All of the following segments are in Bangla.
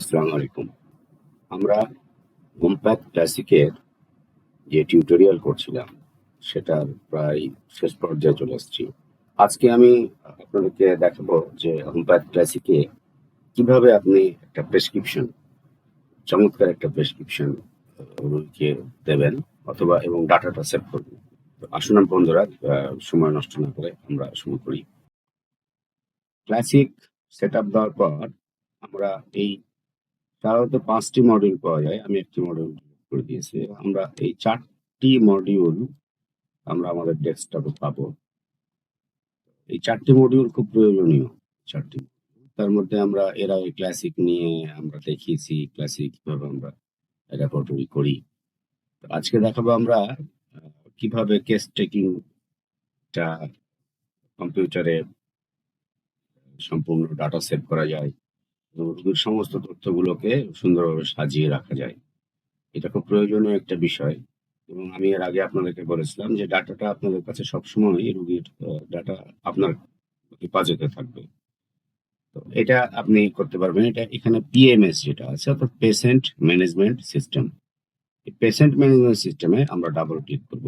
আসসালামু আলাইকুম। আমরা হোমপ্যাথ ক্লাসিকের যে টিউটোরিয়াল করছিলাম, সেটার প্রায় শেষ পর্যায়ে চলে এসেছি আজকে আমি আপনাদেরকে দেখাবো যে হোমপ্যাথ ক্লাসিকে কীভাবে আপনি একটা প্রেসক্রিপশন চমৎকার একটা প্রেসক্রিপশন রোগীকে দেবেন অথবা এবং ডাটাটা সেভ করবেন। আসুন বন্ধুরা সময় নষ্ট না করে আমরা শুরু করি। ক্লাসিক সেট আপ দেওয়ার পর আমরা এই সাধারণত পাঁচটি মডিউল পাওয়া যায়। আমি একটি মডিউল করে দিয়েছি। আমরা এই চারটি মডিউল আমরা আমাদের ডেস্কটপে পাবো। এই চারটি মডিউল খুব প্রয়োজনীয়, চারটি তার মধ্যে আমরা এর আগে ক্লাসিক নিয়ে আমরা দেখিয়েছি ক্লাসিক কীভাবে আমরা রেপোর্টরি করি। তো আজকে দেখাবো আমরা কীভাবে কেস টেকিংটা কম্পিউটারে সম্পূর্ণ ডাটা সেভ করা যায়। সমস্ত তথ্যগুলোকে সুন্দরভাবে সাজিয়ে রাখা যায়। এটা খুব প্রয়োজনীয় একটা বিষয় এবং আমি এর আগে আপনাদেরকে বলেছিলাম যে ডাটাটা আপনাদের কাছে সবসময় রুগীর ডাটা আপনার হেফাজতে থাকবে। তো এটা আপনি করতে পারবেন। এটা এখানে পিএমএস যেটা আছে অর্থাৎ পেশেন্ট ম্যানেজমেন্ট সিস্টেম এই পেশেন্ট ম্যানেজমেন্ট সিস্টেমে আমরা ডাবল ক্লিক করব।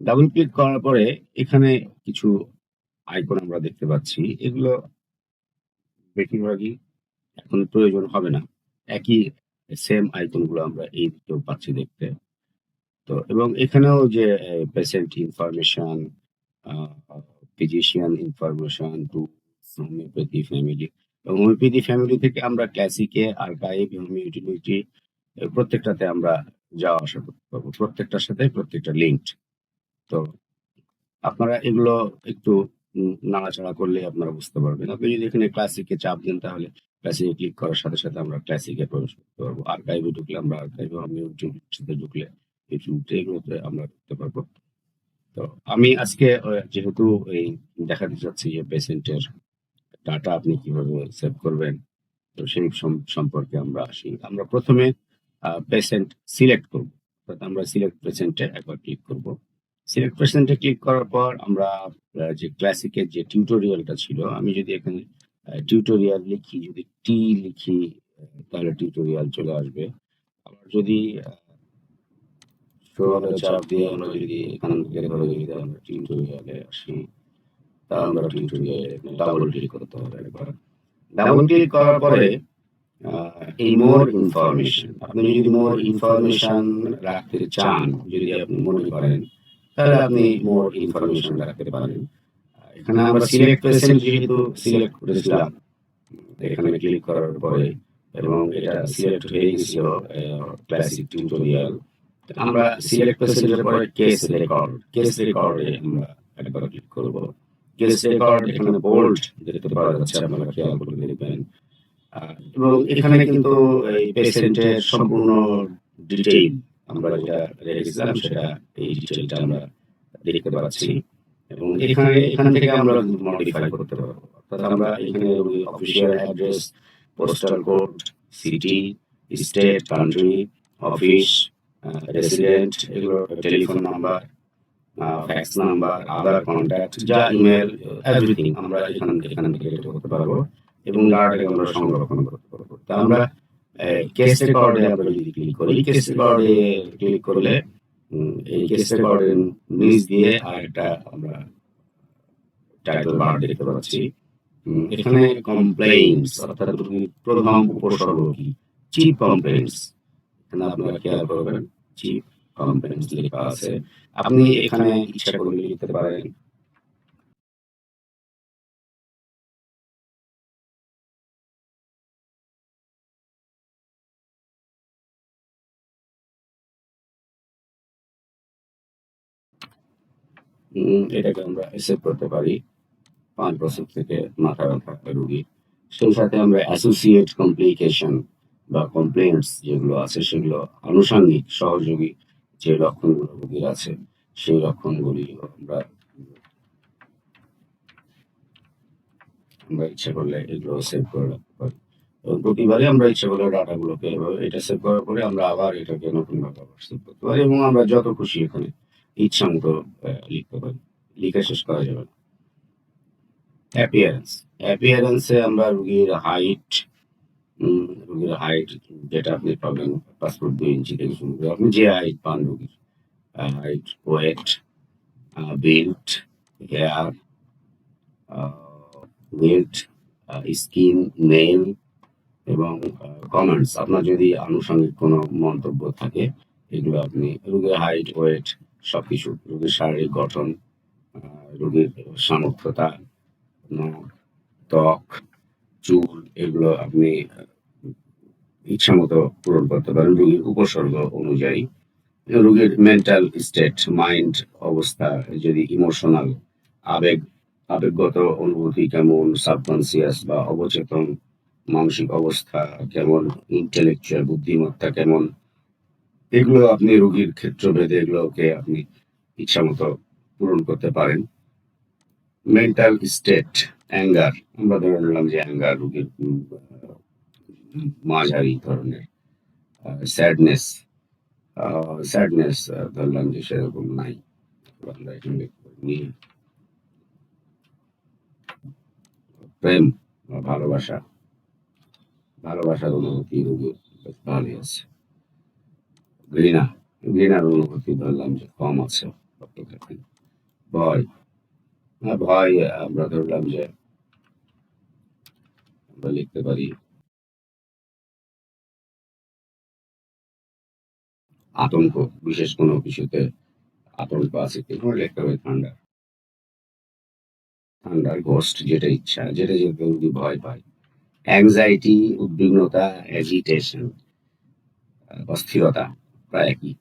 ডাবল ক্লিক করার পরে এখানে কিছু আইকন আমরা দেখতে পাচ্ছি, এগুলো বেশিরভাগই এখন প্রয়োজন হবে না। একই সেম আইকনগুলো আমরা এই দিকেও পাচ্ছি দেখতে। তো, এবং এখানেও যে patient information physician information to homeopathy family এবং হোমিওপ্যাথি ফ্যামিলি থেকে আমরা ক্লাসিকে আর্কাইভ হোমিও ইউটিলিটি প্রত্যেকটাতে আমরা যাওয়া আসা করতে পারব। প্রত্যেকটার সাথে প্রত্যেকটা লিঙ্কড তো, আপনারা এগুলো একটু নাড়াচাড়া করলে আপনারা বুঝতে পারবেন। আপনি যদি এখানে ক্লাসিকে চাপ দেন তাহলে ক্লাসিকে ক্লিক করার সাথে সাথে আমরা ক্লাসিকে প্রবেশ করতে পারব। আর্কাইভে ঢুকলে আমরা আর্কাইভে আমি ইউটিউবের সাথে ঢুকলে ইউটিউবতে এগুলোতে আমরা ঢুকতে পারব। তো আমি আজকে যেহেতু এই দেখাতে চাচ্ছি যে পেশেন্টের ডাটা আপনি কীভাবে সেভ করবেন, তো সেই সম্পর্কে আমরা আসি। আমরা প্রথমে পেশেন্ট সিলেক্ট করব। অর্থাৎ আমরা সিলেক্ট পেশেন্টে একবার ক্লিক করব। সিলেক্ট পেশেন্টে ক্লিক করার পর আমরা যে ক্লাসিকের যে টিউটোরিয়ালটা ছিল আমি যদি এখানে টিউটোরিয়াল লিখি যদি টি লিখি তাহলে টিউটোরিয়াল চলে আসবে। আবার যদি চাপ দিয়ে আমরা যদি এখান থেকে যদি আমরা টিউটোরিয়ালে আসি। তাহলে আমরা টিউটোরিয়ালে ডাবল ক্লিক করতে হবে একবার। ডাবল ক্লিক করার পরে এই মোর ইনফরমেশন আপনি যদি মোর ইনফরমেশন রাখতে চান যদি আপনি মনে করেন তাহলে আপনি মোর ইনফরমেশন রাখতে পারেন। এখানে আমরা সিলেক্ট পেশেন্ট যেহেতু সিলেক্ট করেছিলাম এখানে ক্লিক করার পরে এবং এটা সিলেক্ট হয়ে গেছিল ক্লাসিক টিউটোরিয়াল আমরা সিলেক্ট পেশেন্টের পরে কেস রেকর্ড কেস রেকর্ডে আমরা একবার ক্লিক করব। কেস রেকর্ড এখানে বোল্ড দেখতে পাওয়া যাচ্ছে আপনারা খেয়াল করে দেখবেন। এবং এখানে কিন্তু এই পেশেন্টের সম্পূর্ণ ডিটেইল আমরা যেটা রেখেছিলাম সেটা এই ডিটেইলটা আমরা দেখতে পাচ্ছি এবং এখানে এখান থেকে আমরা মডিফাই করতে পারব। অর্থাৎ আমরা এখানে official address postal code city state country office resident এগুলো telephone number fax number other contact যা ইমেল এভরিথিং আমরা এখান এখান থেকে করতে পারব এবং ডাটাকে আমরা সংরক্ষণ করতে পারব। তা আমরা কেস রেকর্ডে আমরা যদি ক্লিক করি কেস রেকর্ডে ক্লিক করলে এই কেস রেকর্ডের নিচ দিয়ে আর একটা আমরা টাইটেল বার দেখতে পাচ্ছি। এখানে কমপ্লেইনস অর্থাৎ প্রথম উপসর্গ কি চিপ কমপ্লেইনস এখানে আপনারা খেয়াল করবেন চিপ কমপ্লেইনস লেখা আছে। আপনি এখানে ইচ্ছা করলে লিখতে পারেন এটাকে আমরা সেভ করতে পারি। পাঁচ বছর থেকে মাথা ব্যথা রোগী। সেই সাথে আমরা অ্যাসোসিয়েট কমপ্লিকেশন বা কমপ্লেন্টস যেগুলো আছে, সেগুলো আনুষঙ্গিক, সহযোগী যে লক্ষণগুলো রোগীর আছে, সেই লক্ষণগুলি আমরা আমরা ইচ্ছে করলে এগুলো সেভ করে রাখতে পারি। এবং প্রতিবারই আমরা ইচ্ছা করলে ডাটাগুলোকে এভাবে এটা সেভ করার পরে আমরা আবার এটাকে নতুন ভাবে আবার সেভ করতে পারি এবং আমরা যত খুশি এখানে মতো আহ, লিখতে পারি। লিখে শেষ করা যাবে না। অ্যাপিয়ারেন্স অ্যাপিয়ারেন্সে আমরা রুগীর হাইট রুগীর হাইট যেটা আপনি পাবেন পাসপোর্ট দুই ইঞ্চি থেকে শুরু করে আপনি যে হাইট পান রুগীর height weight built hair with skin nail এবং কমেন্টস আপনার যদি আনুষঙ্গিক কোনো মন্তব্য থাকে এগুলো আপনি রুগীর হাইট ওয়েট সবকিছু, রোগীর শারীরিক গঠন রোগীর সামর্থ্যতা ত্বক, চুল, এগুলো আপনি ইচ্ছা মতো পূরণ করতে পারেন রোগীর উপসর্গ অনুযায়ী। রোগীর মেন্টাল স্টেট মাইন্ড অবস্থা, যদি ইমোশনাল আবেগ, আবেগগত অনুভূতি কেমন সাবকনসিয়াস বা অবচেতন মানসিক অবস্থা কেমন ইন্টেলেকচুয়াল বুদ্ধিমত্তা কেমন এগুলো আপনি রোগীর ক্ষেত্রভেদে এগুলোকে আপনি ইচ্ছা মতো পূরণ করতে পারেন। মেন্টাল স্টেট অ্যাঙ্গার আমরা ধরে নিলাম যে অ্যাঙ্গার রোগীর মাঝারি ধরনের স্যাডনেস স্যাডনেস ধরলাম যে সেরকম নাই। প্রেম বা ভালোবাসা, ভালোবাসার অনুভূতি রোগীর ভালোই আছে। ঘৃণা ঘৃণার অনুভূতি ধরলাম যে কম আছে অপেক্ষাকৃত। ভয়। হ্যাঁ, ভয় আমরা ধরলাম যে আমরা লিখতে পারি। আতঙ্ক বিশেষ কোনো কিছুতে আতঙ্ক আছে এগুলো লিখতে হবে ঠান্ডা ঠান্ডার গোস্ট যেটা ইচ্ছা যেটা যেতে যদি ভয় পায় অ্যাংজাইটি উদ্বিগ্নতা অ্যাজিটেশন অস্থিরতা। প্রায় একই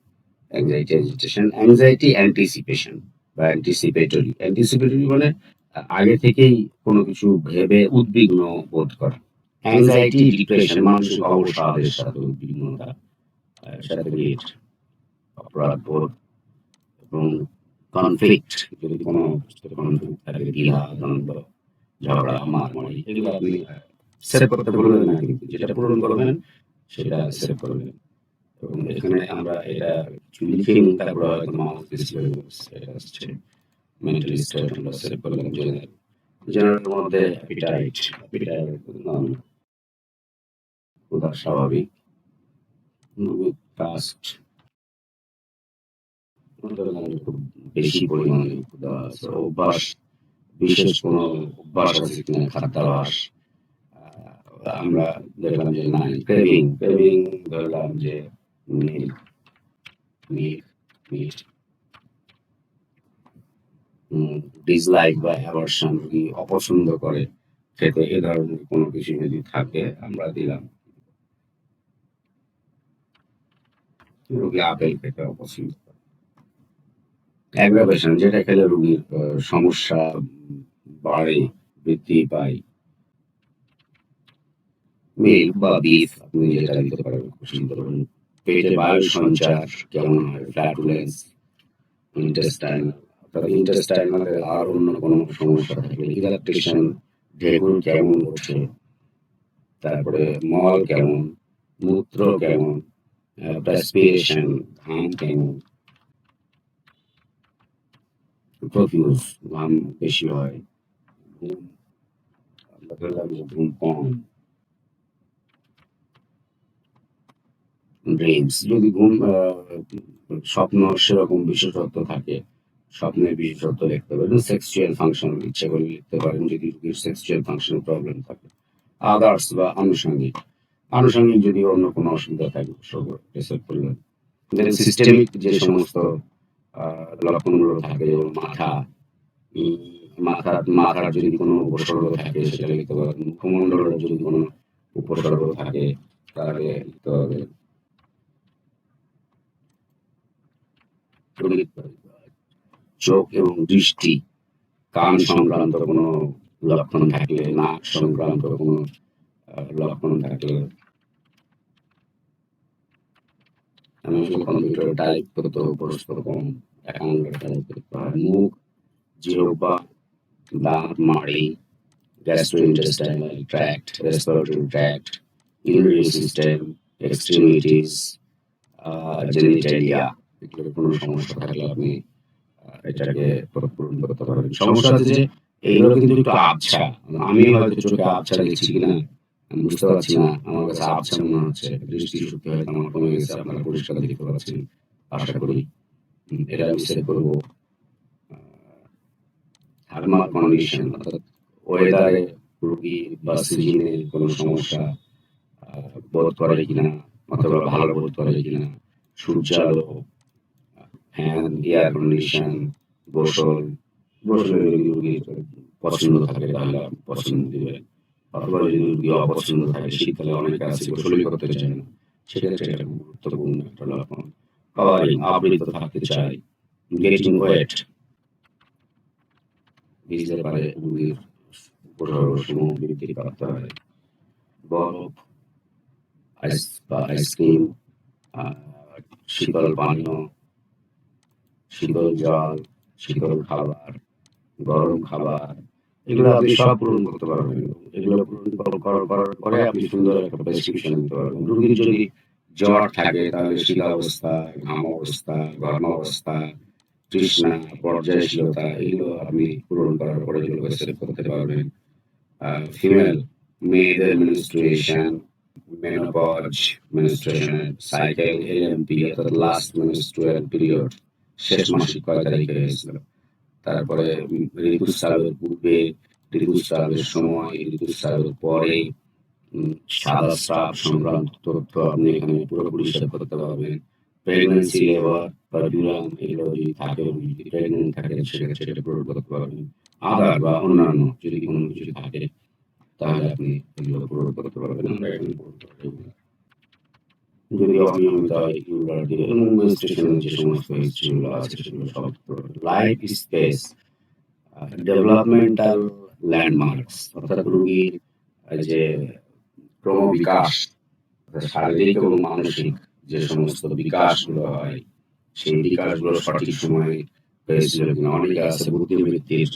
অ্যাংজাইটি অ্যাজিটেশন অ্যাংজাইটি অ্যান্টিসিপেশন বা অ্যান্টিসিপেটরি অ্যান্টিসিপেটরি মানে আগে থেকেই কোনো কিছু ভেবে উদ্বিগ্ন বোধ করা। অ্যাংজাইটি ডিপ্রেশন মানসিক অবসাদের সাথে উদ্বিগ্নতা সাথে রিলেট অপরাধ বোধ এবং কনফ্লিক্ট যদি কোনো কনফ্লিক্ট থাকে দ্বিধা দ্বন্দ্ব ঝগড়া মারামারি এগুলো আপনি সেভ করতে ভুলবেন না কিন্তু। যেটা পূরণ করবেন সেটা সেভ করবেন। এবং এখানে আমরা এটা হচ্ছে মেন্টাল স্টেট করলাম জেনারেল জেনারেলের মধ্যে অ্যাপিটাইট অ্যাপিটাইট উদার স্বাভাবিক কাস্ট। খুব বেশি পরিমাণে অভ্যাস বিশেষ কোনো অভ্যাস আছে কিনা খাদ্যাভ্যাস। আহ, আমরা দেখলাম যে নাই ক্রেভিং ক্রেভিং ধরলাম যে মিল্ক মিল্ক মিট ডিসলাইক বা অ্যাভার্সন রোগী অপছন্দ করে খেতে এ ধরনের কোনো কিছু যদি থাকে, আমরা দিলাম। রুগী আপেল খেতে অপছন্দ করে। অ্যাগ্রাভেশন যেটা খেলে রুগীর সমস্যা বাড়ে, বৃদ্ধি পায়। মিল্ক বা বিফ আপনি যেটা দিতে পারেন খুব সুন্দর পেটে বায়ু সঞ্চার, কেমন হয়? ফ্ল্যাটুলেন্স ইন্টেস্টাইন অর্থাৎ ইন্টেস্টাইনালে আর অন্য কোনো সমস্যা থাকলে ইলাকট্রিশন ঢেকুর কেমন ওঠে তারপরে মল কেমন, মূত্র কেমন প্রেসপিরেশন ঘাম কেমন। প্রফিউজ ঘাম বেশি হয় ঘুম কম। ড্রিমস যদি ঘুম স্বপ্ন সেরকম বিশেষত্ব থাকে, স্বপ্নের বিশেষত্ব লিখতে পারেন। সেক্সুয়াল ফাংশন ইচ্ছে করে লিখতে পারেন, যদি রোগীর সেক্সুয়াল ফাংশন প্রবলেম থাকে। আদার্স বা আনুষঙ্গিক। আনুষঙ্গিক যদি অন্য কোনো অসুবিধা থাকে রিসেপ্ট করলেন সিস্টেমিক যে সমস্ত লক্ষণগুলো থাকে, যেমন মাথা মাথা, মাথার যদি কোনো উপসর্গ থাকে, সেটা লিখতে পারেন। মুখমণ্ডলের যদি কোনো উপসর্গ থাকে, তাহলে লিখতে হবে চোখ এবং দৃষ্টি কান সংক্রান্ত কোনো লক্ষণ থাকলে, নাক সংক্রান্ত কোনো লক্ষণ থাকলে আমি টাইপ করতে টাইপ করতে হয়। মুখ, জিহ্বা, দাঁত, মাড়ি gastrointestinal tract respiratory tract urinary system extremities genitalia এগুলোর কোনো সমস্যা থাকলে আপনি এটাকে পূরণ করতে পারবেন। সমস্যা যে এগুলো কিন্তু একটু আবছা। আমি হয়তো চোখে আবছা দেখছি কিনা? আমি বুঝতে পারছি না। আমার কাছে আবছা মনে হচ্ছে। দৃষ্টি শক্তি হয়তো আমার কমে গেছে। আপনারা পরিষ্কার দেখতে পাচ্ছেন। আশা করি এটা আমি সেট করব। থার্মাল কন্ডিশন অর্থাৎ ওয়েদারে রোগী বা সিজনে কোনো সমস্যা বোধ করে কিনা অথবা ভালো বোধ করে কিনা সূর্যালো এয়ার কন্ডিশন গোসলের যদি পছন্দ থাকে, তাহলে আপনি পছন্দ দিবেন অথবা যদি রোগী অপছন্দ থাকে, শীতকালে অনেকে আছে গোসলই করতে চায় না। সেক্ষেত্রে গুরুত্বপূর্ণ একটা লক্ষণ। কভারিং আবৃত থাকতে চাই। গেটিং ওয়েট পারে রোগীর বৃদ্ধি হয়। বরফ আইস বা আইসক্রিম শীতল পানীয় শীতল জল শীতল খাবার গরম খাবার এগুলো আপনি সব পূরণ করতে পারবেন। এগুলো পূরণ করার করার পরে আপনি সুন্দর একটা প্রেসক্রিপশন দিতে পারবেন। রোগীর যদি জ্বর থাকে তাহলে শীত অবস্থা ঘাম অবস্থা গরম অবস্থা তৃষ্ণা পর্যায়শীলতা এগুলো আপনি পূরণ করার পরে এগুলো সেট করতে পারবেন। ফিমেল মেয়েদের মেনোপজ মেনস্ট্রুয়েশন সাইকেল এলএমপি অর্থাৎ লাস্ট মেনস্ট্রুয়াল পিরিয়ড শেষ মাসিক কয় তারিখে হয়েছিল তারপরে ঋতুস্রাবের পূর্বে, ঋতুস্রাবের সময়, ঋতুস্রাবের পরে সাদা স্রাব সংক্রান্ত তথ্য আপনি এখানে পুরোপুরি সেট করতে পারবেন। প্রেগনেন্সি লেবার বা ডিউরাম এগুলো যদি থাকে যদি প্রেগনেন্ট থাকে, সেক্ষেত্রে সেটা পূরণ করতে পারবেন। আদার বা অন্যান্য যদি কোনো কিছু থাকে, তাহলে আপনি এগুলো পূরণ করতে পারবেন। আমরা এখানে। যদি অনিয়মিত যে সমস্ত আছে সেগুলো স্পেস ডেভেলপমেন্টাল ল্যান্ডমার্কস অর্থাৎ রোগীর যে ক্রমবিকাশ শারীরিক এবং মানসিক যে সমস্ত বিকাশগুলো হয়, সেই বিকাশগুলো সঠিক সময়ে হয়েছিল কিনা অনেকে আছে বুদ্ধিবৃত্তির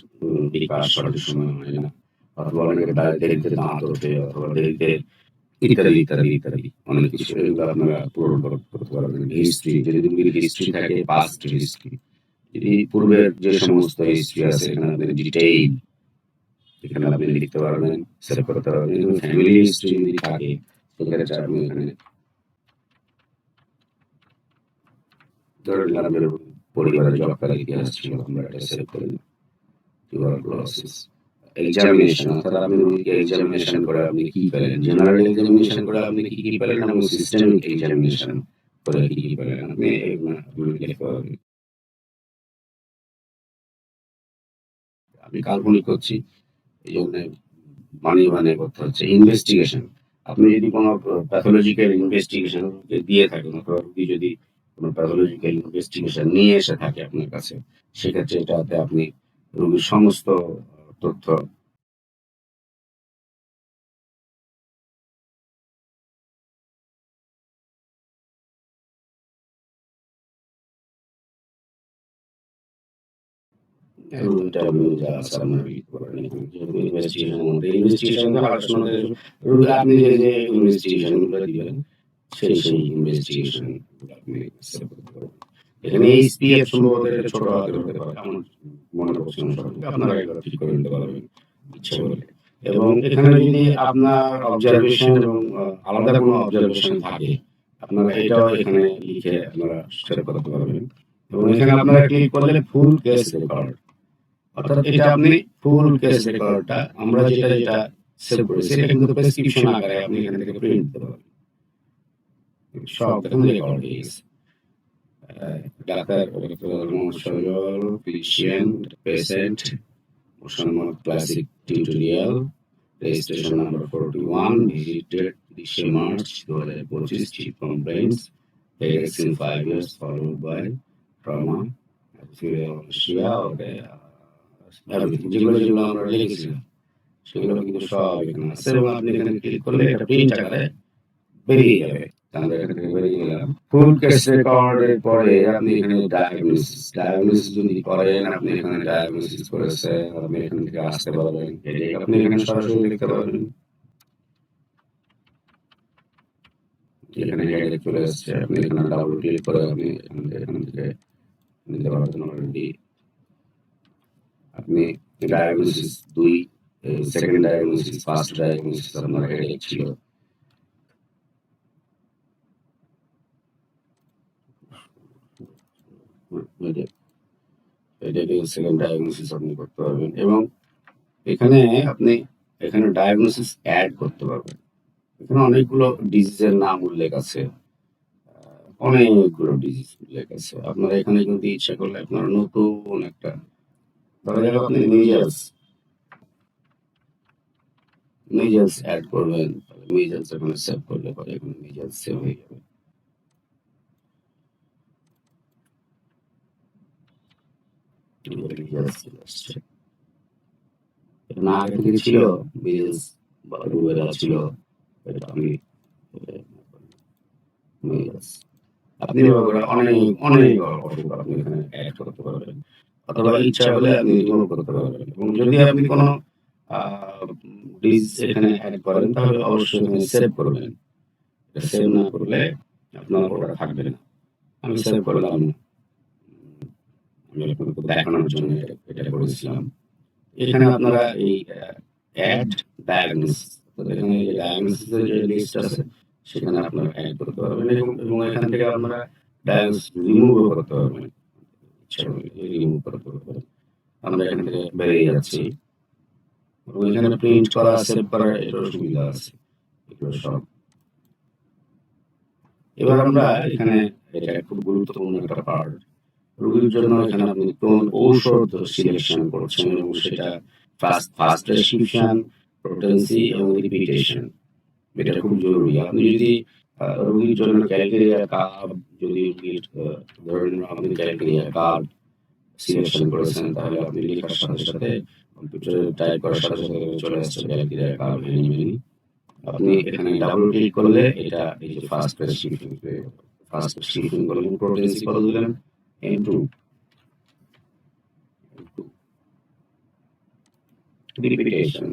বিকাশ সঠিক সময় হয় না, অথবা অনেকের দা- দেরিতে দাঁত অথবা দেরিতে ইত্যাদি ইত্যাদি ইত্যাদি অনেক কিছু এগুলো আপনারা পূরণ করতে পারবেন হিস্ট্রি যদি হিস্ট্রি থাকে পাস্ট হিস্ট্রি যদি পূর্বের যে সমস্ত হিস্ট্রি আছে এখানে আপনি ডিটেইল এখানে আপনি লিখতে পারবেন সেট করতে পারবেন। ফ্যামিলি হিস্ট্রি যদি থাকে সেক্ষেত্রে আপনি এখানে ধরেন আপনার পরিবারের জবকার ইতিহাস ছিল আমরা এটা সেভ করে দিই। এক্সামিনেশন অর্থাৎ আপনি রোগীকে এক্সামিনেশন করে আপনি কি পেলেন? জেনারেল এক্সামিনেশন করে আপনি কি কি পেলেন এবং সিস্টেমিক এক্সামিনেশন করে কি কি পেলেন? আপনি আমি কাল্পনিক করছি এই জন্য বানিয়ে বানিয়ে করতে হচ্ছে। ইনভেস্টিগেশন আপনি যদি কোনো প্যাথোলজিক্যাল ইনভেস্টিগেশন দিয়ে থাকেন অথবা রোগী যদি কোনো প্যাথোলজিক্যাল ইনভেস্টিগেশন নিয়ে এসে থাকে আপনার কাছে সেক্ষেত্রে এটাতে আপনি রোগীর সমস্ত আহ, তথ্য এবং ইন্টারভিউ যা আছে আপনার লিখতে পারেন এখানে। যেহেতু ইনভেস্টিগেশনের মধ্যে ইনভেস্টিগেশন রোগী আপনি যে যে ইনভেস্টিগেশনগুলো দিবেন সেই সেই ইনভেস্টিগেশন আপনি save করতে পারবেন। এখানে এইচপিএফ সম্ভবত এটা ছোট হাতের হতে পারে আমার মনে সঠিক। আপনারা এগুলো ঠিক করে নিতে পারবেন। ইচ্ছে করলে এবং এখানে যদি আপনার অবজারভেশন এবং আলাদা কোনো অবজারভেশন থাকে আপনারা এটাও এখানে লিখে আপনারা সেভ করতে পারবেন। এবং এখানে আপনারা ক্লিক করলে ফুল কেস রেকর্ড অর্থাৎ এটা আপনি ফুল কেস রেকর্ডটা আমরা যেটা যেটা সেভ করেছি সেটা কিন্তু প্রেসক্রিপশন আকারে আপনি এখান থেকে প্রিন্ট দিতে পারবেন। সব এখানে রেকর্ড হয়ে গেছে। Doctor Sajal patient patient মোশাম্মদ classic tutorial registration number forty one visited তিরিশে মার্চ দু হাজার পঁচিশ chief complaints five years followed by trauma Shia okay যেগুলো যেগুলো আমরা লিখেছিলাম সেগুলো কিন্তু সব এখানে আছে এবং আপনি এখানে ক্লিক করলে এটা প্রিন্ট আকারে বেরিয়ে যাবে তাহলে এখান বেরিয়ে গেলাম ফুল কেস রেকর্ডের পরে আপনি এখানে ডায়াগনোসিস ডায়াগনোসিস যদি করেন, আপনি এখানে ডায়াগনোসিস করেছে আপনি এখান থেকে আসতে পারবেন। আপনি এখানে সরাসরি লিখতে পারবেন। এখানে হেডেক চলে এসেছে, আপনি এখানে ডাবল ক্লিক করে আপনি এখান থেকে নিতে পারবেন অলরেডি আপনি ডায়াগনোসিস দুই সেকেন্ড ডায়াগনোসিস ফার্স্ট ডায়াগনোসিস আপনার হেডেক ছিল। এটাকে আপনি করতে পারবেন এবং এখানে আপনি এখানে ডায়াগনোসিস অ্যাড করতে পারবেন। এখানে অনেকগুলো ডিজিজের নাম উল্লেখ আছে। অনেকগুলো ডিজিজ উল্লেখ আছে। আপনারা এখানে কিন্তু ইচ্ছা করলে আপনারা নতুন একটা ধরা যাক আপনি মিজালস অ্যাড করবেন মিজালস এখানে সেভ করলে পরে এখানে মিজালস সেভ হয়ে যাবে। এখানে আগে ছিল আপনি এখানে অ্যাড করতে পারবেন ইচ্ছা হলে আপনি করতে পারবেন এবং যদি আপনি কোনো ডিজ এখানে অ্যাড তাহলে অবশ্যই করবেন সেভ না করলে আপনার থাকবে না আমি সেভ করলাম উম, দেখানোর জন্য এটা- করেছিলাম। এখানে আপনারা এই অ্যাড ডায়াগনোসিস এখানে ডায়াগনোসিসের যে লিস্ট আছে, সেখানে আপনারা অ্যাড করতে পারবেন এবং এখান থেকে আপনারা ডায়াগনোসিস রিমুভ করতে পারবেন। রিমুভ করতে পারবেন আমরা এখান থেকে বেরিয়ে যাচ্ছি। এখানে প্রিন্ট করা সেভ করা, এটার সুবিধা আছে। এগুলো সব। এবার আমরা এখানে এটা খুব গুরুত্বপূর্ণ একটা পার্ট রোগীর জন্য এখানে আপনি কোন ঔষধ সিলেকশন করছেন এবং সেটা ফার্স্ট ফার্স্ট প্রেসক্রিপশন পোটেন্সি এবং রিপিটেশন এটা খুব জরুরি। আপনি যদি রোগীর জন্য ক্যালকেরিয়া কার্ড যদি রোগীর ধরেন আপনি ক্যালকেরিয়া কার্ড সিলেকশন করেছেন, তাহলে আপনি লেখার সাথে সাথে কম্পিউটারে টাইপ করার সাথে সাথে চলে আসছে ক্যালকেরিয়া কার্ড মেনি আপনি এখানে ডাবল ক্লিক করলে এটা এই যে ফার্স্ট প্রেসক্রিপশন ফার্স্ট প্রেসক্রিপশন করলেন পোটেন্সি কত দিলেন? এম টু রিপিটেশন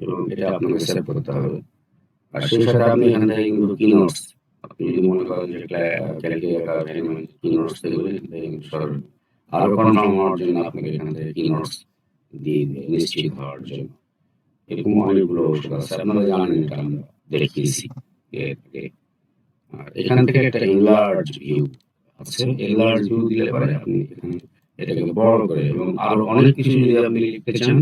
এবং এটা আপনাকে সেভ করতে হবে। আর সেই সাথে আপনি এখান থেকে কিন্তু কি নোটস আপনি যদি মনে করেন যে কি নোটস দেখবেন আরও কনফার্ম হওয়ার জন্য আপনাকে এখান থেকে কি নোটস দিয়ে নিশ্চিত হওয়ার জন্য। এরকম অনেকগুলো ওষুধ আছে। আপনারা জানেন এটা আমরা দেখিয়েছি। আর এখান থেকে একটা এনলার্জ ভিউ আছে। এনলার্জ ভিউ দিলে পরে আপনি এখানে এটাকে বড় করে এবং আরও অনেক কিছু যদি আপনি লিখতে চান,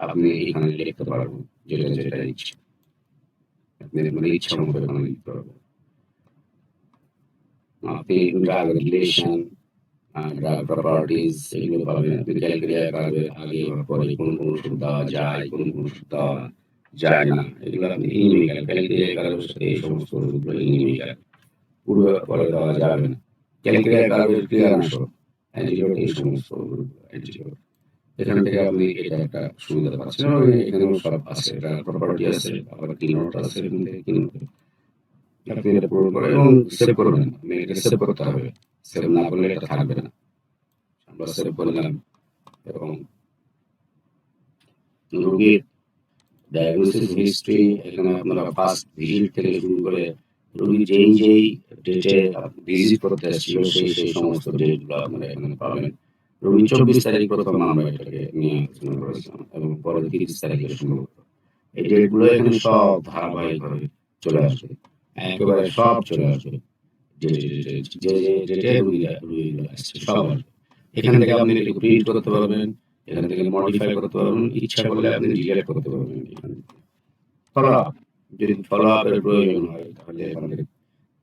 আপনি এখানে লিখতে পারবেন, যেটা যেটা আপনি মানে ইচ্ছা মতো এখানে লিখতে পারবেন। আপনি ড্রাগ রিলেশন ড্রাগ প্রপার্টিজ এগুলো পাবেন। আপনি ক্যালকুলিয়া করবে আগে, পরে কোন কোন ওষুধ যায়, কোন কোন ওষুধ যায় না, এগুলো আপনি ইনিমিক্যাল ক্যালকুলিয়া কারবের এই সমস্ত ওষুধগুলো ইনিমিক্যাল পূর্বে পরে দেওয়া যাবে না। ক্যালকুলিয়া কারবের ক্রিয়াংশ অ্যান্টিবায়োটিক এই সমস্ত অ্যান্টিবায়োটিক এখান থেকে আপনি এটা একটা সুবিধা পাচ্ছেন। এবং এখানেও সব আছে, এটা প্রপার্টি আছে, আবার কিনোট আছে, এখান থেকে কিনোট আপনি এটা পূরণ করে এবং সেভ করবেন। আপনি এটা সেভ করতে হবে। সেভ না করলে এটা থাকবে না। আমরা সেভ করলাম এবং রোগীর ডায়াগনোসিস হিস্ট্রি, এখানে আপনারা ফার্স্ট ভিজিট থেকে শুরু করে রোগী যেই যেই ডেটে ভিজিট করতে আসছিল সেই সেই সমস্ত ডেটগুলো আপনারা এখানে পাবেন। রবি চব্বিশ তারিখ প্রথম আমরা এটাকে নিয়ে আলোচনা করেছিলাম এবং পরে তিরিশ তারিখে সম্ভবত এই ডেটগুলো এখানে সব ধারাবাহিকভাবে চলে আসবে একেবারে সব চলে আসবে যে যে- ডেটে রুগীরা রুগীগুলো আসছে, সব আসবে এখান থেকে আপনি এটাকে প্রিন্ট করতে পারবেন। এখান থেকে মডিফাই করতে পারবেন ইচ্ছা করলে আপনি ডিলেট করতে পারবেন। ফলো আপ যদি ফলো আপের প্রয়োজন হয় তাহলে আমাদের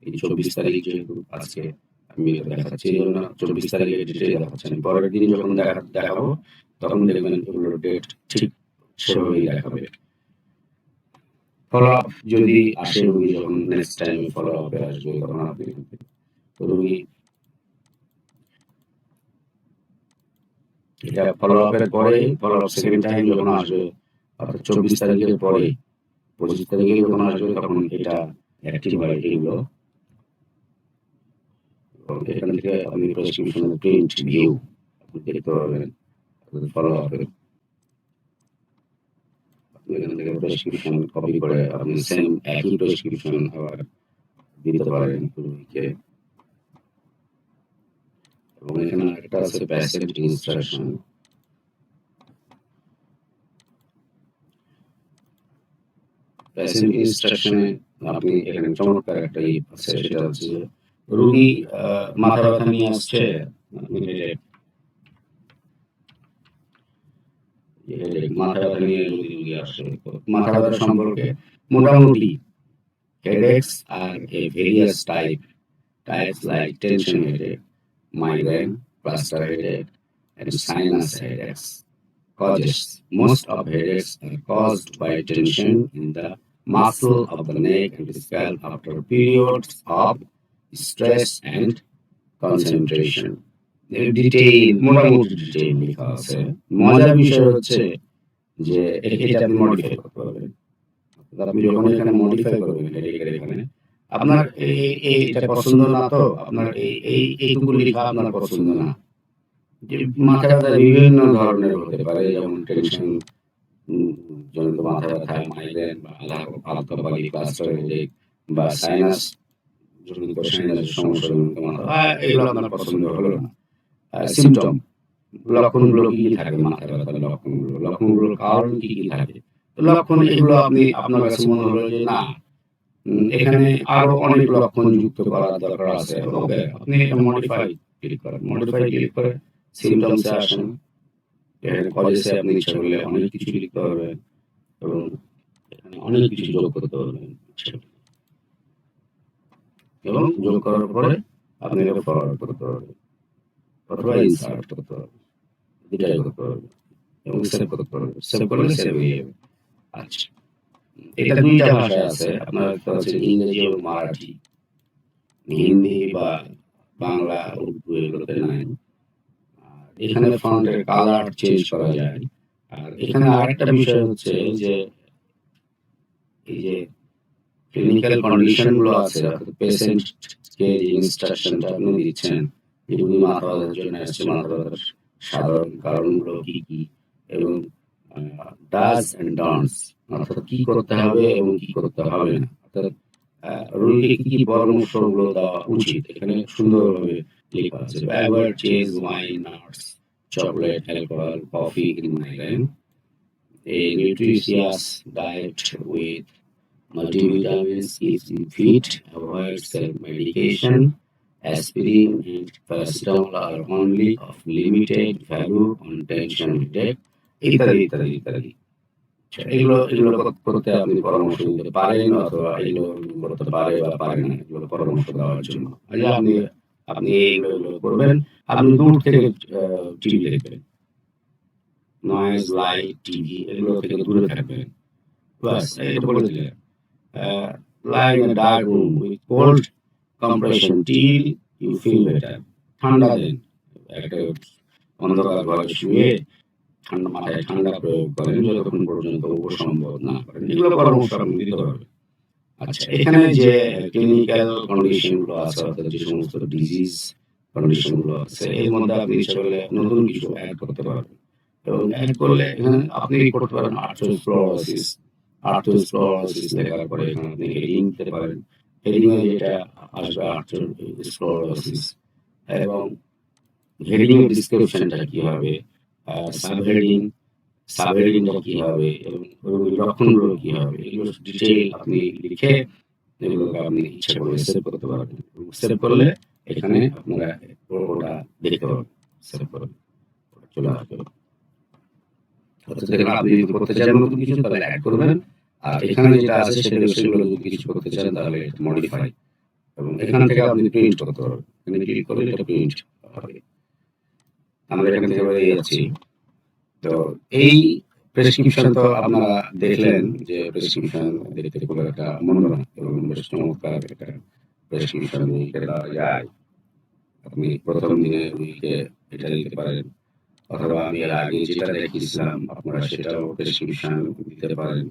এই চব্বিশ তারিখ যেহেতু আজকে আমি দেখাচ্ছি এই জন্য চব্বিশ তারিখে ডেটে দেখাচ্ছি। আমি পরের দিন যখন দেখা দেখাবো তখন দেখবেন এগুলোর ডেট ঠিক সেভাবেই দেখাবে ফলো আপ যদি আসে রুগী যখন নেক্সট টাইম ফলো আপে আসবে তখন আপনি তো রুগী এটা পরে সেকেন্ড টাইম যখন আসবে, অর্থাৎ চব্বিশ তারিখের পরে, পঁচিশ তারিখে যখন আসবে, তখন এটা অ্যাক্টিভ হয় এখান থেকে আপনি প্রেসক্রিপশন প্রিন্ট ভিউ আপনি দেখতে পারবেন ফলো এখান থেকে প্রেসক্রিপশন কপি করে আপনি সেম একই প্রেসক্রিপশন আবার দিতে পারেন এবং এখানে একটা আছে প্যাসেজ ইনস্ট্রাকশন প্যাসেজ ইনস্ট্রাকশনে আপনি এখানে চমৎকার একটা ই আছে সেটা হচ্ছে যে রুগী আহ, মাথা ব্যথা নিয়ে আসছে আপনি এই যে এই যে মাথা ব্যথা নিয়ে রুগী রুগী আসছে তো মাথা ব্যথা সম্পর্কে মোটামুটি headaches are a various type types like tension headache, migraine, cluster headache, and sinus headaches. Causes most of headaches are caused by tension in the muscle of the neck and scalp after periods of stress and concentration. Detail মোটামুটি ডিটেইল লেখা আছে মজার বিষয় হচ্ছে যে এটা আপনি মডিফাই করতে পারবেন আপনি যখন এখানে মডিফাই করবেন এখানে আপনার এই এটা পছন্দ না তো আপনার এই এই এইটুকু লেখা আপনার পছন্দ না। যে মাথা ব্যথা বিভিন্ন ধরনের হতে পারে যেমন টেনশন জনিত মাথা ব্যথা মাইগ্রেন বালি ক্লাস্টার হেডেক বা সাইনাস জনিত সাইনাসের সমস্যা জনিত মাথা এগুলো আপনার পছন্দ হলো না। সিমটম লক্ষণগুলো কি থাকে মাথা ব্যথার লক্ষণগুলো লক্ষণগুলোর কারণ কি কি থাকে লক্ষণ এগুলো আপনি আপনার কাছে মনে হলো যে না এখানে আরও অনেক লক্ষণ যুক্ত করার দরকার আছে। ওকে, আপনি এটা মডিফাই ক্লিক করেন। মডিফাই ক্লিক করে সিমটমসে আসেন। এখানে কলেজে আপনি ইচ্ছা করলে অনেক কিছু লিখতে এবং এখানে অনেক কিছু যোগ করতে পারবেন এবং যোগ করার পরে আপনি এটা ফরওয়ার্ড করতে পারবেন অথবা ইনসার্ট করতে পারবেন করতে পারবেন এবং সেভ করতে পারবেন সেভ করলে সেভ হয়ে যাবে। আচ্ছা। এটা দুইটা ভাষায় আছে। আপনার একটা হচ্ছে ইংরেজি এবং মারাঠি। হিন্দি বা বাংলা উর্দু এগুলোতে নাই। আর এখানে ফন্টের কালার চেঞ্জ করা যায়। আর এখানে আরেকটা বিষয় হচ্ছে যে এই যে ক্লিনিক্যাল কন্ডিশনগুলো আছে পেশেন্ট কে ইনস্ট্রাকশনটা আপনি দিচ্ছেন যে রুগী মাথা ব্যথার জন্য আসছে মাথা ব্যথার সাধারণ কারণগুলো কি কি এবং ডাস এন্ড ডনস অর্থাৎ কি করতে হবে এবং কি করতে হবে না অর্থাৎ রোগীকে কি কি পরামর্শগুলো দেওয়া উচিত এখানে সুন্দরভাবে লেখা আছে avoid cheese wine nuts chocolate alcohol coffee in migraine a nutritious diet with multivitamins keeps you fit, avoid self-medication. Aspirin and paracetamol are only of limited value on tension headache. ইত্যাদি ইত্যাদি ইত্যাদি আচ্ছা, এগুলো এগুলো করতে আপনি পরামর্শ দিতে পারেন অথবা এগুলো করতে পারে বা না, এগুলো পরামর্শ দেওয়ার জন্য। আপনি আপনি এইগুলো করবেন। আপনি দূর থেকে টিভি দেখবেন। নয়েজ লাইট টিভি এগুলো থেকে দূরে থাকবেন। বাস এটা বলে দিলে lie in dark room with cold compression till you feel better ঠান্ডা দিন। একটা অন্ধকার ঘরে শুয়ে ঠান্ডা মাথায় ঠান্ডা প্রয়োগ করেন যতক্ষণ পর্যন্ত উপসম্ভব না করেন এগুলো পরামর্শ আপনি দিতে পারবেন আচ্ছা এখানে যে ক্লিনিক্যাল কন্ডিশনগুলো আছে অর্থাৎ যে সমস্ত ডিজিজ কন্ডিশনগুলো আছে এর মধ্যে আপনি ইচ্ছা করলে নতুন কিছু অ্যাড করতে পারবেন। এবং অ্যাড করলে এখানে আপনি করতে পারেন আর্থ্রোস্ক্লোরোসিস আর্থ্রোস্ক্লোরোসিস লেখার পরে এখানে আপনি হেডিং দিতে পারেন। হেডিং এ যেটা আসবে আর্থ্রোস্ক্লোরোসিস এবং হেডিং ডিসক্রিপশনটা কি হবে? সাবহেডিং সাবহেডিংটা কি হবে এবং লক্ষণগুলো কি হবে এগুলো ডিটেইল আপনি লিখে এগুলোকে আপনি ইচ্ছা করলে সেভ করতে পারবেন সেভ করলে এখানে আপনারা ওটা দেখতে পাবেন। সেভ করবেন ওটা চলে আসবে। এখানে আপনি যদি করতে চান নতুন কিছু তাহলে অ্যাড করবেন। আর এখানে যেটা আছে সেগুলো সেগুলো যদি কিছু করতে চান তাহলে মডিফাই এবং এখান থেকে আপনি প্রিন্ট করতে পারবেন। এখানে ক্লিক করলে এটা প্রিন্ট হবে। আমরা এখান থেকে বেরিয়ে যাচ্ছি তো এই প্রেসক্রিপশন তো আপনারা দেখলেন যে প্রেসক্রিপশন দেখতে খুব একটা মনোরম এবং বেশ চমৎকার একটা প্রেসক্রিপশন উইকে দেওয়া যায়। আপনি প্রথম দিনে উইকে এটা দিতে পারেন অথবা আমি এর আগে যেটা দেখিয়েছিলাম আপনারা সেটাও প্রেসক্রিপশন দিতে পারেন।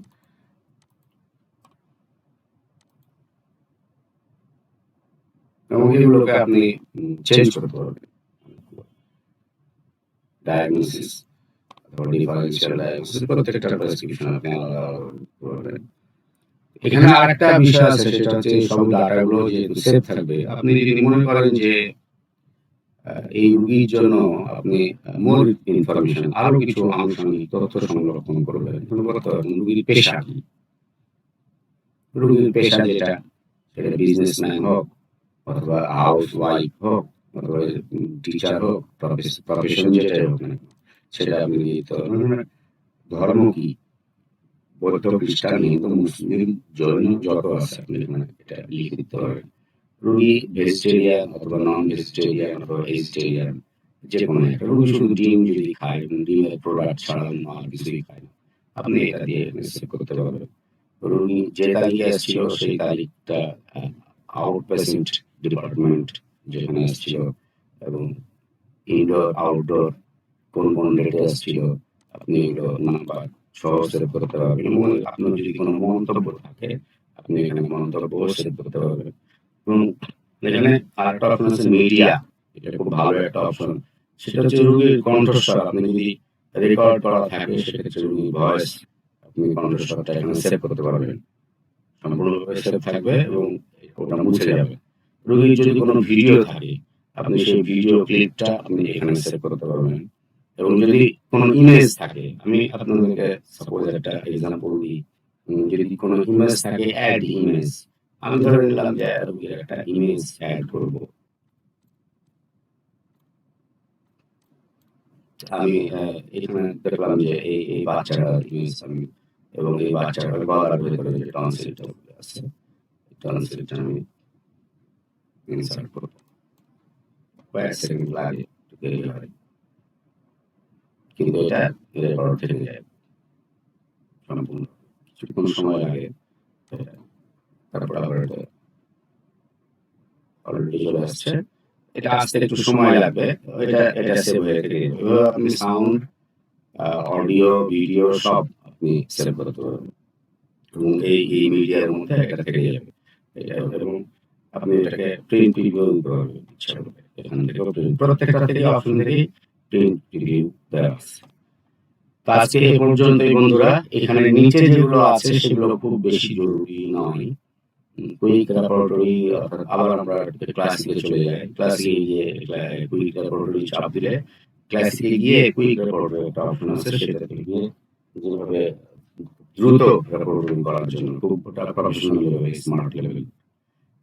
এবং এগুলোকে আপনি চেঞ্জ করতে পারবেন। ডায়াগনোসিস অথবা ডিফারেন্সিয়াল ডায়াগনোসিস প্রত্যেকটা প্রেসক্রিপশন আপনি আলাদা আলাদা করবেন এখানে আরেকটা বিষয় আছে, সেটা হচ্ছে সব ডাটাগুলো যেহেতু সেভ থাকবে, আপনি যদি মনে করেন যে এই রোগীর জন্য আপনি মোর ইনফরমেশন আরও কিছু আনুষঙ্গিক তথ্য সংরক্ষণ করবেন। প্রথমত রোগীর পেশা কি? রোগীর পেশা যেটা, সেটা বিজনেসম্যান হোক, অথবা হাউস ওয়াইফ হোক অথবা টিচার হোক প্রফেশন যেটাই হোক না সেটা দিতে হবে। ধর্ম কি বৌদ্ধ খ্রিস্টান হিন্দু মুসলিম জৈন যত আছে আপনি এখানে এটা লিখে দিতে হবে রুগী ভেজিটেরিয়ান অথবা নন ভেজিটেরিয়ান অথবা ভেজিটেরিয়ান যে কোনো একটা রুগী শুধু ডিম যদি খায় ডিমের প্রোডাক্ট ছাড়া আর কিছুই খায় না আপনি এটা দিয়ে সেভ করতে পারবেন রুগী যে তারিখে এসেছিল সেই তারিখটা আউট পেশেন্ট ডিপার্টমেন্ট যেখানে এসেছিল এবং ইনডোর আউটডোর কোন কোন ডেটে এসেছিল আপনি এগুলো নাম্বার সহ সেভ করতে পারবেন। এবং আপনার যদি কোনো মন্তব্য থাকে, আপনি এখানে মন্তব্য সেভ করতে পারবেন। এবং এখানে আরেকটা অপশন আছে মিডিয়া এটা খুব ভালো একটা অপশন সেটা হচ্ছে রোগীর কণ্ঠস্বর। আপনি যদি রেকর্ড করা থাকে, সেক্ষেত্রে রোগীর ভয়েস আপনি কণ্ঠস্বরটা এখানে সেভ করতে পারবেন। সম্পূর্ণভাবে সেভ থাকবে এবং ওটা মুছে যাবে। রোগীর যদি কোনো ভিডিও থাকে, আপনি সেই ভিডিও ক্লিপটা আপনি এখানে সেভ করতে পারবেন। এবং যদি কোনো ইমেজ থাকে, আমি আপনাদেরকে সাপোজ একটা এক্সাম্পল দিই। যদি কোনো ইমেজ থাকে অ্যাড ইমেজ আমি ধরে নিলাম যে রোগীর একটা ইমেজ অ্যাড করব। আমি এখানে দেখলাম যে এই এই বাচ্চাটা ইমেজ আমি, এবং এই বাচ্চাটার গলার ভেতরে যে আছে টনসিলটা আমি করব কয়েক সেকেন্ড লাগে একটু দেরি হয় কিন্তু এটা রেকর্ড থেকে যায় সম্পূর্ণ কিছুক্ষণ সময় লাগে তারপর আবার অলরেডি চলে আসছে এটা আসতে একটু সময় লাগবে এটা এটা সেভ হয়ে যাবে। এভাবে আপনি সাউন্ড অডিও ভিডিও সব আপনি সেভ করতে পারবেন এবং এই এই মিডিয়ার মধ্যে এটা থেকে যাবে এটা এবং আপনি এটাকে প্রিন্ট ইচ্ছা করলে এখান থেকে print- প্রত্যেকটা থেকে অপশন প্রিন্ট দেওয়া আছে। আজকে পর্যন্তই, বন্ধুরা। এখানে নিচে যেগুলো আছে, সেগুলো খুব বেশি জরুরি নয়। কুইক ল্যাবরেটরি আবার আমরা ক্লাসিকে চলে যাই। ক্লাসিকে গিয়ে কুইক চাপ দিলে ক্লাসিকে গিয়ে কুইক একটা অপশন আছে সেটাতে গিয়ে যেভাবে দ্রুত ল্যাবরেটরি করার জন্য, খুব প্রফেশনাল লেভেল স্মার্ট লেভেল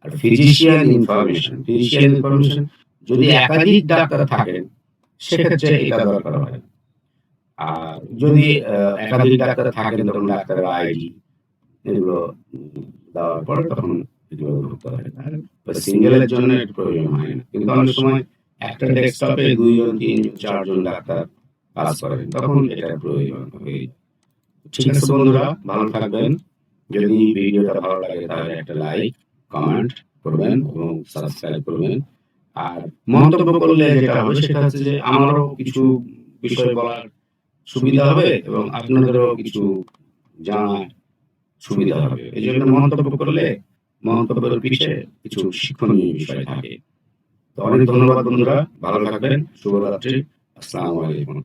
আর ফিজিশিয়ান ইনফরমেশন ফিজিশিয়ান ইনফরমেশন যদি একাধিক ডাক্তার থাকেন সেক্ষেত্রে এটা দরকার হয়। আর যদি একাধিক ডাক্তার থাকেন, তখন ডাক্তারের আইডি এগুলো দেওয়ার পরে তখন সিঙ্গেলের জন্য এর প্রয়োজন হয় না। কিন্তু অনেক সময় একটা ডেস্কটপে দুইজন, তিনজন, চারজন ডাক্তার কাজ করেন, তখন এটার প্রয়োজন হয়ে ঠিক আছে বন্ধুরা, ভালো থাকবেন। যদি ভিডিওটা ভালো লাগে, তাহলে একটা লাইক কমেন্ট করবেন এবং সাবস্ক্রাইব করবেন। আর মন্তব্য করলে যেটা হবে সেটা হচ্ছে যে আমারও কিছু বিষয় বলার সুবিধা হবে এবং আপনাদেরও কিছু জানার সুবিধা হবে। এই জন্য মন্তব্য করলে মন্তব্যের পিছিয়ে কিছু শিক্ষণীয় বিষয় থাকে। তো অনেক ধন্যবাদ বন্ধুরা। ভালো থাকবেন। শুভরাত্রি। আসসালামু আলাইকুম।